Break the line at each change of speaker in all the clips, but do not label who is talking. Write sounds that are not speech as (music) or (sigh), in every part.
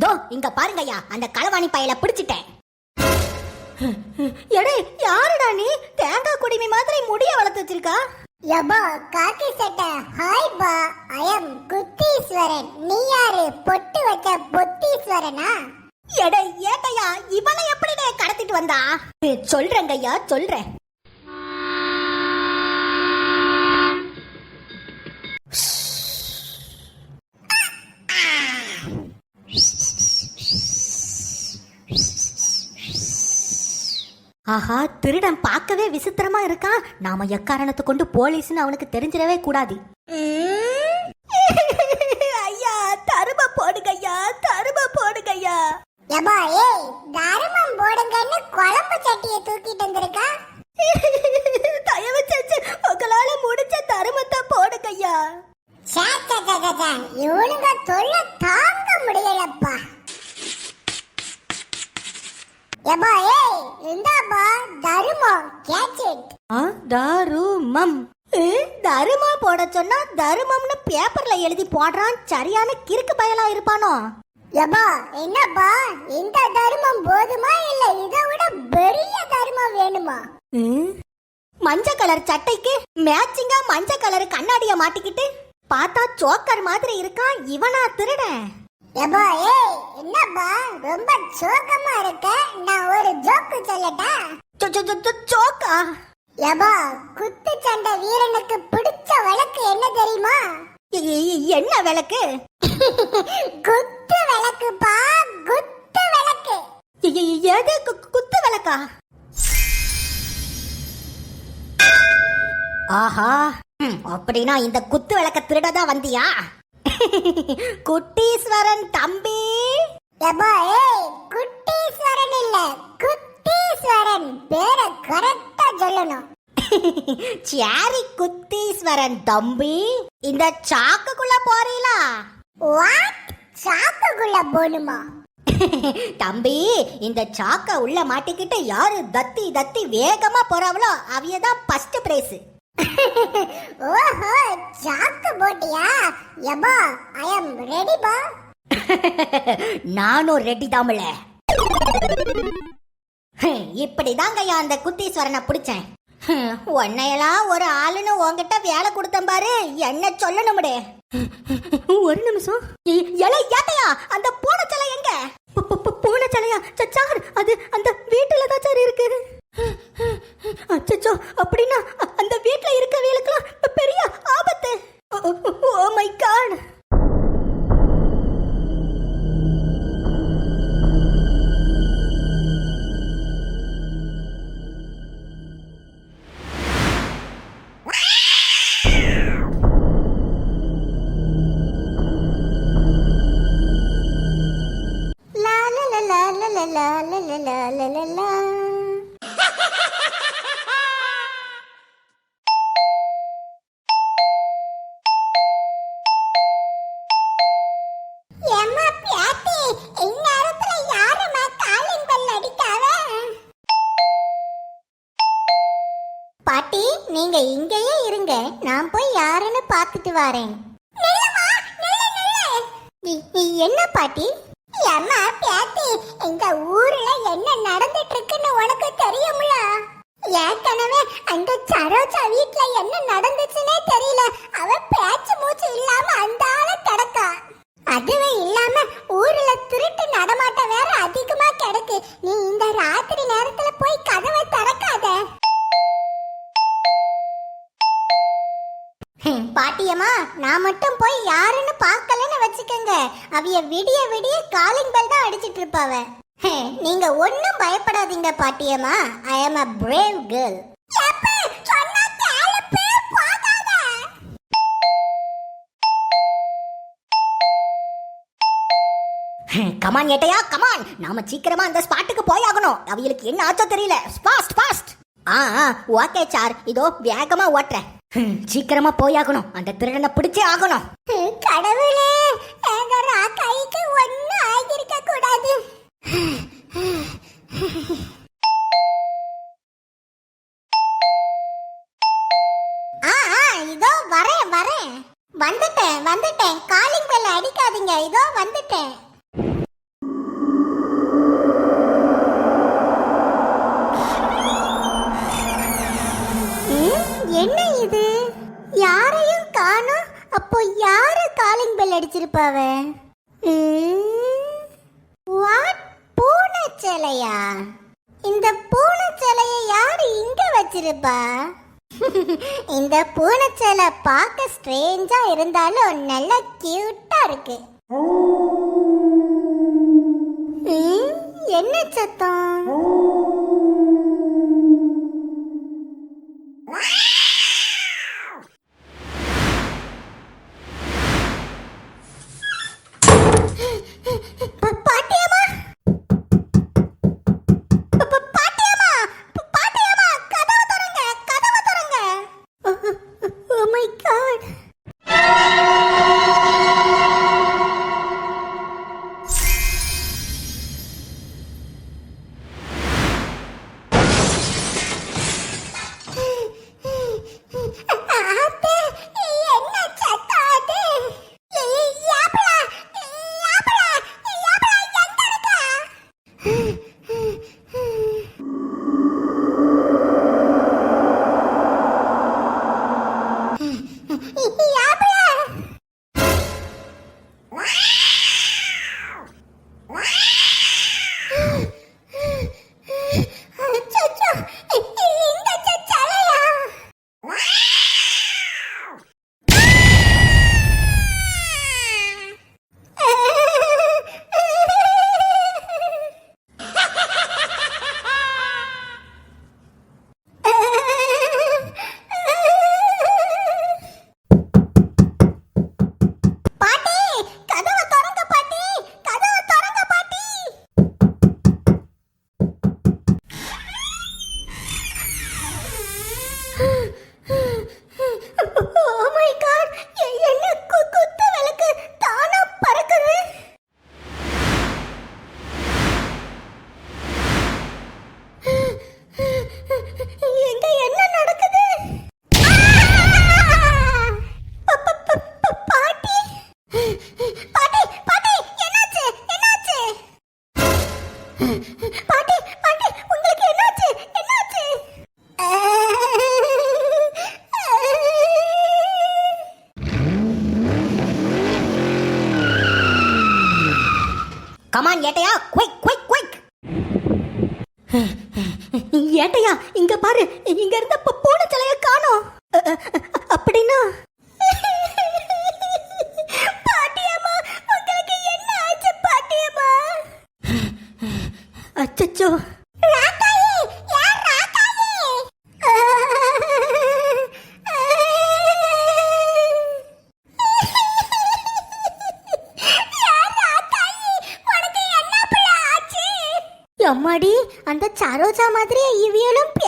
தோ இங்க பாருங்கய்யா அந்த களவாணி பயல பிடிச்சிட்டேன். (laughs) எடே யாருடா நீ? தேங்காய் குடிமி மாதிரி முடிய வளர்த்து வச்சிருக்கா?
யபா காக்கி சட்டை. ஹாய் பா. ஐ அம் குத்தீஸ்வரன் நீ யாரு? பொட்டு வச்ச பொத்தீஸ்வரனா?
எடே ஏட்டையா? இவனை எப்படிடே கடத்திட்டு வந்தா? சொல்றேங்கய்யா சொல்றேன். ஆஹா திருடன் பார்க்கவே விசித்திரமா இருக்கான் நாம எக்காரணத்தை கொண்டு போலீஸ்னு அவனுக்கு தெரிஞ்சிடவே கூடாது. ஐயா தரும போடுங்கய்யா தரும போடுங்கய்யா.
யபா ஏய் தர்மம் கேட்ச் இட்
ஆ, தருமம். ஏ, தருமம் போட சொன்னா தருமம்னு பேப்பர்ல எழுதி போடுறான் சரியான கிறுக்கு பயலா இருப்பானோ?
யபா என்னப்பா? இந்த தர்மம் போதுமா இல்ல இதை விட பெரிய தர்மம் வேணுமா?
மஞ்சள் கலர் சட்டைக்கு மேட்சிங்கா மஞ்சள் கலர் கண்ணாடிய மாட்டிக்கிட்டு பார்த்தா சோக்கர் மாதிரி இருக்கான் இவனா திருடன்
யபா ஏய் என்னப்பா? ரொம்ப சோகமா இருக்க? நான் ஒரு ஜோக்கு சொல்லட்டா?
ஜோக்கா.
எபா குத்து சண்டை வீரனுக்கு பிடிச்ச விளக்கு என்ன தெரியுமா?
என்ன விளக்கு
குத்து விளக்கு பா குத்து விளக்கு
எது? குத்து விளக்கா ஆஹா. அப்படின்னா இந்த குத்து விளக்க திருடதா வந்தியா? குட்டீஸ்வரன் தம்பி.
குட்டீஸ்வரன் இல்ல குத்து குத்தீஸ்வரன் பேரை கரெக்டா சொல்லணும். (laughs)
சாரி குத்தீஸ்வரன் தம்பி இந்த சாக்குக்குள்ள போறீங்களா
வாட் சாக்குக்குள்ள போணுமா? (laughs)
தம்பி இந்த சாக்க உள்ள மாட்டிக்கிட்டு யாரு தத்தி தத்தி வேகமா போறாவளோ அவிய தான் ஃபர்ஸ்ட் பிரைஸ்
ஓஹோ சாக்கு போட்டியா? யபா ஐ அம் ரெடி பா.
நானும் ரெடி தாமல. இப்படிதாங்கய்யா அந்த குத்தீஸ்வரனை பிடிச்சேன். உன்னையெல்லாம் ஒரு ஆளுன்னு உன்கிட்ட வேலை கொடுத்தேன் பாரு என்ன சொல்லணும்டே. ஒரு நிமிஷம். எலை ஏட்டையா அந்த பூனைச்சலை எங்க? பூனைச்சலையா? சார் அது அந்த வீட்டுல தான் சார் இருக்கு. அச்சச்சோ அப்படின்னா அந்த வீட்டுல இருக்கவங்களுக்குலாம் பாட்டி நீங்க இங்கேயே இருங்க. நான் போய் யாருன்னு பார்த்துட்டு வரேன். என்ன பாட்டி?
அம்மா பேத்தி எங்க ஊர்ல என்ன நடந்துட்டு இருக்குன்னு உனக்கு தெரியும்ல? ஏற்கனவே அந்த சரோஜா வீட்ல என்ன நடந்துச்சுன்னே தெரியல. அவ பேச்சு மூச்சு இல்லாம அந்த ஆள கிடக்கா. அதுவே இல்லாம
தெரியுமா நான் மட்டும் போய் யாருன்னு பார்க்கலன்னு வச்சுக்கோங்க. அவிய விடிய விடிய காலிங் பெல் தான் அடிச்சிட்டு இருப்பாவ. நீங்க ஒன்றும் பயப்படாதீங்க பாட்டியம்மா. I am a brave girl come on ஏட்டையா கமான் நாம சீக்கிரமா அந்த ஸ்பாட்டுக்கு போய் ஆகணும் அவங்களுக்கு என்ன ஆச்சோ தெரியல. Fast fast ah okay sir இதோ வேகமா ஓட்டுறேன். சீக்கிரமா போய் ஆகணும் அந்த திருடனை பிடிச்சே ஆகணும்.
கடவுளே.
இது? யாரையும் காணோம் அப்போ யார காலிங் பெல் அடிச்சிருப்பாவ? வாட் பூனை சேலையா இந்த பூனை சேலையை யாரு இங்க வச்சிருப்பா? (laughs) இந்த பூனை சேலை பார்க்க ஸ்ட்ரேஞ்சா இருந்தாலும் நல்லா கியூட்டா இருக்கு. என்ன சத்தம்?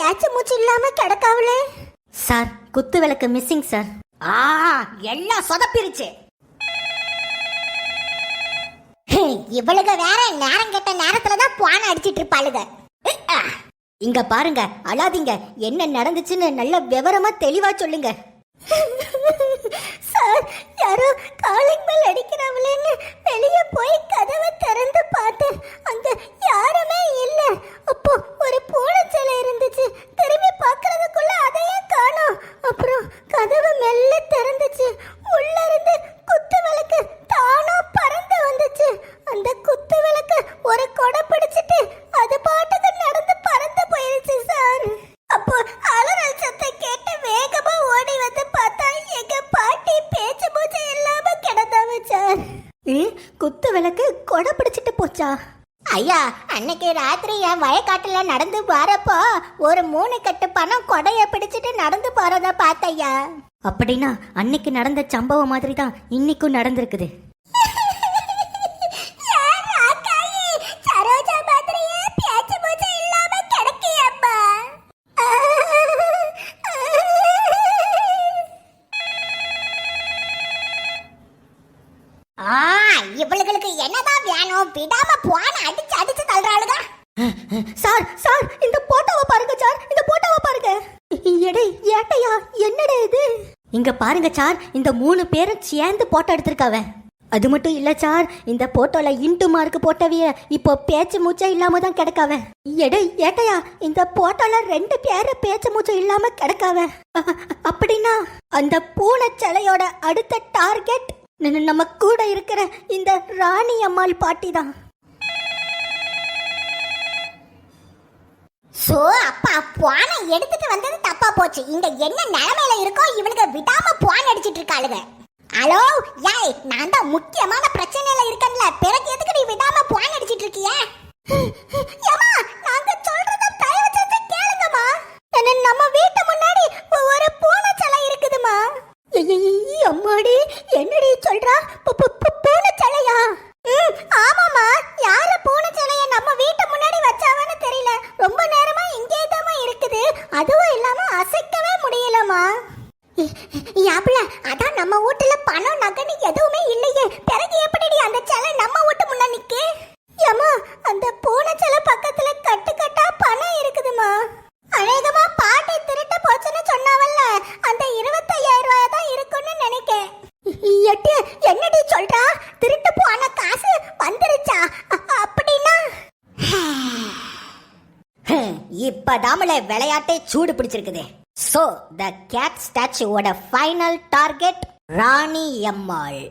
பேச்சு மூச்சு இல்லாம கிடக்காவலே சார் குத்து விளக்கு மிஸ்ஸிங் சார். ஆ எல்லாம் சொதப்பிருச்சு?
இவளுக வேற நேரம் கெட்ட நேரத்துல தான் பான அடிச்சிட்டு இருப்பாளுக
இங்க பாருங்க அழாதீங்க. என்ன நடந்துச்சுன்னு நல்ல விவரமா தெளிவா சொல்லுங்க.
சார் யாரோ காலிங் பிடிச்சிட்டு ஐயா அன்னைக்கு ராத்திரி என் வயக்காட்டுல நடந்து போறப்போ ஒரு மூணு கட்டு பணம் கொடைய பிடிச்சிட்டு நடந்து போறத பார்த்தையா
அப்படின்னா அன்னைக்கு நடந்த சம்பவம் மாதிரி தான் இன்னைக்கும் நடந்திருக்குது
சரோஜா மாதிரியே பேச்சு மூச்சு இல்லாம கிடக்கியம்மா ஆ இவளுகளுக்கு என்னதான் வேணும் விடாம போன அடிச்சு அடிச்சு தள்ளுறாளுங்க
சார் சார் இந்த போட்டோவை பாருங்க சார் இந்த போட்டோவை பாருங்க. எடை ஏட்டையா என்னடா இது? இங்க பாருங்க சார் இந்த மூணு பேரும் சேர்ந்து போட்டோ எடுத்திருக்காவ. அது மட்டும் இல்ல சார் இந்த போட்டோல இன்ட்டு மார்க் போட்டவிய இப்போ பேச்சு மூச்சே இல்லாம தான் கிடக்காவ. எடை ஏட்டையா இந்த போட்டோல ரெண்டு பேர பேச்சு மூச்சம் இல்லாம கிடக்காவ. அப்படின்னா அந்த பூனை சிலையோட அடுத்த டார்கெட்
நம்ம கூட இருக்கிற இந்த ராணி அம்மாள் பாட்டி தான்.
சோ அப்பா புவானை எடுத்துட்டு வந்தது தப்பா போச்சு. இங்க என்ன நிலைமையில இருக்கோ இவனுக்கு விடாம புவான் அடிச்சிட்டு இருக்காளுங்க. ஹலோ யாய் நான் தான் முக்கியமான பிரச்சனையில இருக்கேன்ல. பிறகு எதுக்கு நீ விடாம புவான்
அடிச்சு முடியலமா
யாப்புல அதான் நம்ம வீட்டுல பணம் நகனு எதுவுமே இல்லையே. பிறகு எப்படி அந்த சேலை நம்ம வீட்டு முன்ன நிக்கு?
ஏமா அந்த பூனை சேலை பக்கத்துல கட்டு கட்டா பணம் இருக்குதுமா
அநேகமா பாட்டி திருட்டு போச்சுன்னு சொன்னாவல்ல. அந்த இருபத்தையாயிரம் ரூபாய் தான் இருக்கும்னு நினைக்கேன்.
எட்டு என்னடி சொல்றா?
திருட்டு போன காசு வந்துருச்சா? அப்படின்னா? அப்படின்னா
இப்பதாமல விளையாட்டே சூடு பிடிச்சிருக்குது. ஸோ த கேட் ஸ்டாச்சுவோட ஃபைனல் டார்கெட் ராணி எம்மாள்